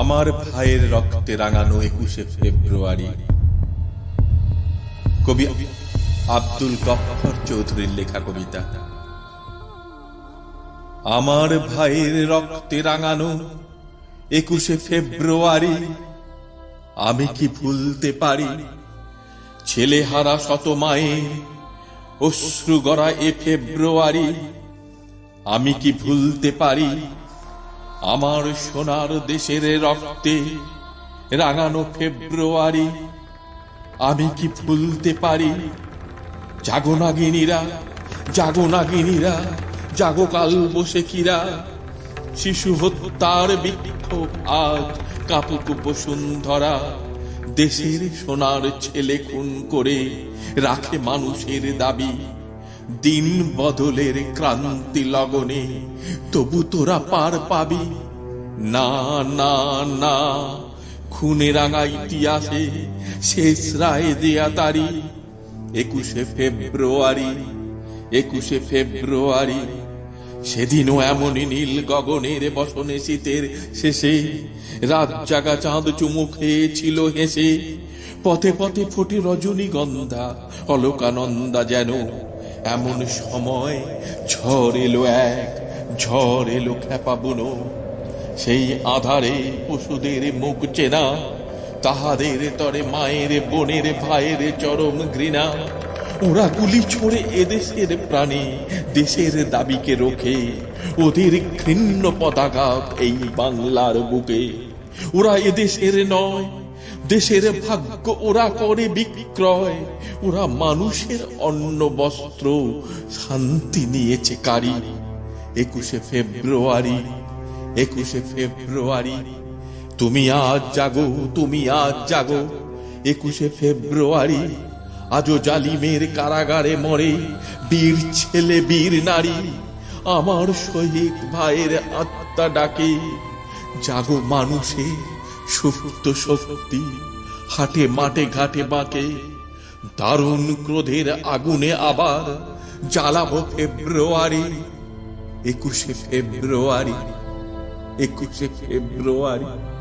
আমার ভাইয়ের রক্তে রাঙানো একুশে ফেব্রুয়ারি। কবি আব্দুল গফফর চৌধুরীর লেখা কবিতা। আমার ভাইয়ের রক্তে রাঙানো একুশে ফেব্রুয়ারি, আমি কি ভুলতে পারি? ছেলে হারা শত মায়ের অশ্রু গড়া এ ফেব্রুয়ারি, আমি কি ভুলতে পারি? আমার সোনার দেশের রক্তে রাঙানো ফেব্রুয়ারি, আমি কি ভুলতে পারি? জাগো নাগিনীরা জাগো নাগিনীরা, জাগো কাল বসে কিরা। শিশু হত্যার বিক্ষোভ আজ কাপুক বসুন্ধরা। দেশের সোনার ছেলে খুন করে রাখে মানুষের দাবি। দিন বদলের ক্রান্তি লগনে তবু তোরা পার পাবি। না না না খুনে রাঙা ইতিহাসে শেষ রায় দেয়া তারি। একুশে ফেব্রুয়ারি একুশে ফেব্রুয়ারি, সেদিনও এমনই নীল গগনের বসনে শীতের শেষে রাত জাগা চাঁদ চুমু খেয়েছিল হেসে। পথে পথে ফোটে রজনীগন্ধা, অলকানন্দা যেন এমন সময় ঝড় এলো এক ঝড় এলো খেপা বুনো। সেই আধারে পশুদের মুখ চেনা, তাহাদের তরে মায়ের, বোনের, ভাইয়ের চরম ঘৃণা। ওরা গুলি ছড়ে এদেশের প্রাণী, দেশের দাবিকে রোখে। ওদের ঘৃণ্য পতাকা এই বাংলার বুকে। ওরা এদেশের নয় দেশের ভাগ্য, ওরা করে বিক্রয়। ওরা মানুষের অন্ন, বস্ত্র, শান্তি নিয়েছে কারি। একুশে ফেব্রুয়ারি একুশে ফেব্রুয়ারি, তুমি আজ জাগো, তুমি আজ জাগো। একুশে ফেব্রুয়ারি, আজও জালিমের কারাগারে মরে, বীর ছেলে, বীর নারী। আমার শহীদ ভাইয়ের আত্মা ডাকে, জাগো মানুষে সুপ্ত শক্তি হাটে মাঠে ঘাটে বাঁকে। দারুণ ক্রোধের আগুনে আবার জ্বালাবো ফেব্রুয়ারি, একুশে ফেব্রুয়ারি একুশে ফেব্রুয়ারি।